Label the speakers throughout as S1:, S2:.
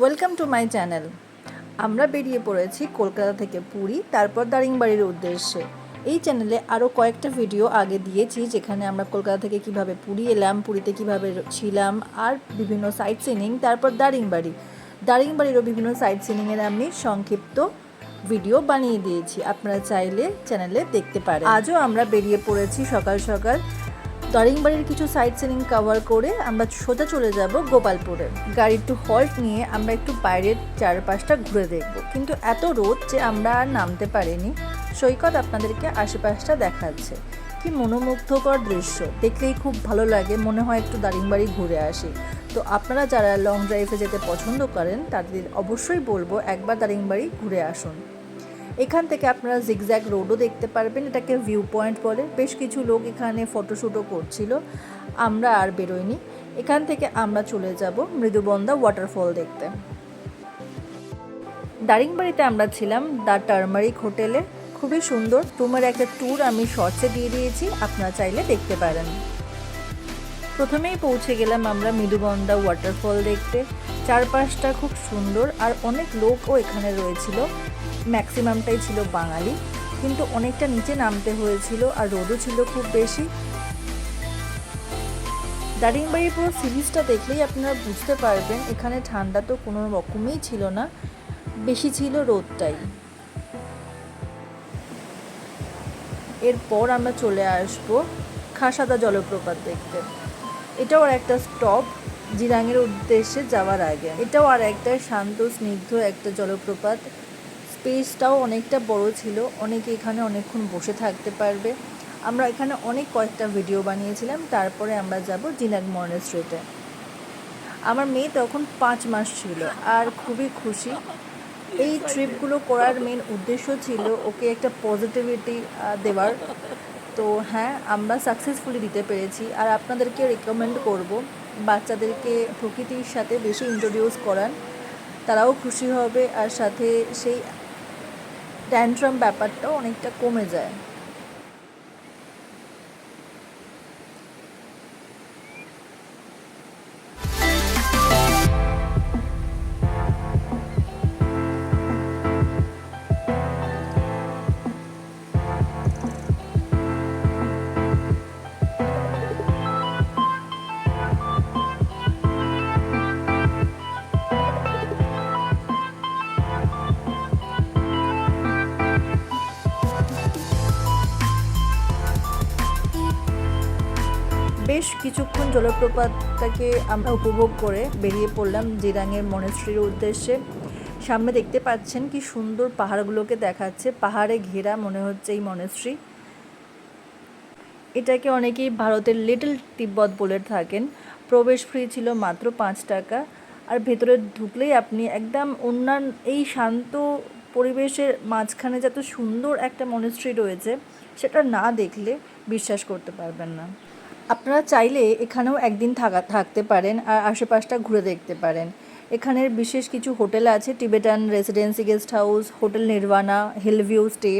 S1: Welcome to my channel আমরা বেরিয়ে পড়েছি কলকাতা থেকে পুরী, তারপর দারিংবাড়ির উদ্দেশ্যে। এই চ্যানেলে আরও কয়েকটা ভিডিও আগে দিয়েছি, যেখানে আমরা কলকাতা থেকে কীভাবে পুরী এলাম, পুরীতে কীভাবে ছিলাম, আর বিভিন্ন সাইট সিনিং তারপর দারিংবাড়ি। দারিংবাড়িরও বিভিন্ন সাইট সিনিংয়ের আমি সংক্ষিপ্ত ভিডিও বানিয়ে দিয়েছি। আপনারা চাইলে চ্যানেলে দেখতে পারেন। আজও আমরা বেরিয়ে পড়েছি সকাল সকাল। দারিংবাড়ির কিছু সাইট সিনিং কভার করে আমরা সোজা চলে যাব গোপালপুরে। গাড়ি একটু হল্ট নিয়ে আমরা একটু বাইরের চারপাশটা ঘুরে দেখব। কিন্তু এত রোদ যে আমরা আর নামতে পারিনি। সৈকত আপনাদেরকে আশেপাশটা দেখাচ্ছে। কি মনোমুগ্ধকর দৃশ্য। দেখলেই খুব ভালো লাগে, মনে হয় একটু দারিংবাড়ি ঘুরে আসি। তো আপনারা যারা লং ড্রাইভে যেতে পছন্দ করেন, তাদের অবশ্যই বলব একবার দারিংবাড়ি ঘুরে আসুন। এখান থেকে আপনারা জিগজ্যাগ রোডও দেখতে পারবেন, এটাকে ভিউ পয়েন্ট বলে। বেশ কিছু লোক এখানে ফটোশ্যুটও করছিল, আমরা আর বেরোইনি। এখান থেকে আমরা চলে যাব মৃদুবন্দা ওয়াটারফল দেখতে। দারিংবাড়িতে আমরা ছিলাম দ্য টার্মারিক হোটেলে। খুবই সুন্দর। তোমার একটা ট্যুর আমি শর্টসে দিয়ে দিয়েছি, আপনারা চাইলে দেখতে পারেন। প্রথমেই পৌঁছে গেলাম আমরা মৃদুবন্দা ওয়াটারফল দেখতে। চারপাশটা খুব সুন্দর আর অনেক লোকও এখানে রয়েছিল। ম্যাক্সিমামটাই ছিল বাঙালি, কিন্তু অনেকটা নিচে নামতে হয়েছিল আর রোদও ছিল খুব বেশি। দারিংবাড়ির পুরো সিরিজটা দেখলেই আপনারা বুঝতে পারবেন, এখানে ঠান্ডা তো কোনো রকমই ছিল না, বেশি ছিল রোদটাই। এরপর আমরা চলে আসব খাসাদা জলপ্রপাত দেখতে। এটাও একটা স্টপ জিরাঙের উদ্দেশ্যে যাওয়ার আগে। এটাও আর একটা শান্ত, স্নিগ্ধ একটা জলপ্রপাত। স্পেসটাও অনেকটা বড় ছিল। অনেকে এখানে অনেকক্ষণ বসে থাকতে পারবে। আমরা এখানে অনেক কয়েকটা ভিডিও বানিয়েছিলাম। তারপরে আমরা যাব জিনাগ মনেস্ট্রিতে আমার মেয়ে তখন পাঁচ মাস ছিল আর খুবই খুশি। এই ট্রিপগুলো করার মেন উদ্দেশ্য ছিল ওকে একটা পজিটিভিটি দেওয়ার। তো হ্যাঁ আমরা সাকসেসফুলি দিতে পেরেছি আর আপনাদেরকে রেকমেন্ড করব বাচ্চাদেরকে প্রকৃতির সাথে বেশি ইন্ট্রোডিউস করান। তারাও খুশি হবে আর সাথে সেই ট্যান্ট্রাম ব্যাপারটাও অনেকটা কমে যায়। বেশ কিছুক্ষণ জলপ্রপাতটাকে আমরা উপভোগ করে বেরিয়ে পড়লাম জিরাঙের মনেস্ট্রির উদ্দেশ্যে। সামনে দেখতে পাচ্ছেন কি সুন্দর পাহাড়গুলোকে দেখাচ্ছে, পাহাড়ে ঘেরা মনে হচ্ছে এই মনেস্ট্রি এটাকে অনেকেই ভারতের লিটল তিব্বত বলে থাকেন। প্রবেশ ফ্রি ছিল মাত্র পাঁচ টাকা। আর ভেতরে ঢুকলেই আপনি একদম অন্যান্য এই শান্ত পরিবেশের মাঝখানে যত সুন্দর একটা মনেস্ট্রি রয়েছে, সেটা না দেখলে বিশ্বাস করতে পারবেন না। আপনারা চাইলে এখানেও একদিন থাকা থাকতে পারেন আর আশেপাশটা ঘুরে দেখতে পারেন। এখানের বিশেষ কিছু হোটেল আছে Tibetan Residency Guest House Hotel Nirvana Hillview Stay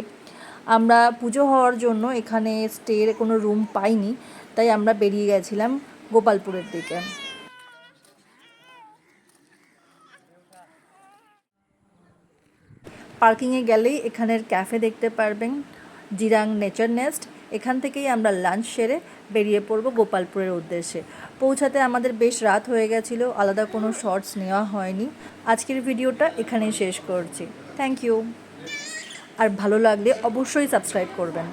S1: আমরা পুজো হওয়ার জন্য এখানে স্টের কোনো রুম পাইনি, তাই আমরা বেরিয়ে গেছিলাম গোপালপুরের দিকে। পার্কিংয়ে গেলেই এখানের ক্যাফে দেখতে পারবেন। জিরাং নেচার নেস্ট, এখান থেকেই আমরা লাঞ্চ সেরে বেরিয়ে পড়ব গোপালপুরের উদ্দেশ্যে। পৌঁছাতে আমাদের বেশ রাত হয়ে গেছিল, আলাদা কোনো শর্টস নেওয়া হয়নি। আজকের ভিডিওটা এখানেই শেষ করছি। থ্যাংক ইউ আর ভালো লাগলে অবশ্যই সাবস্ক্রাইব করবেন।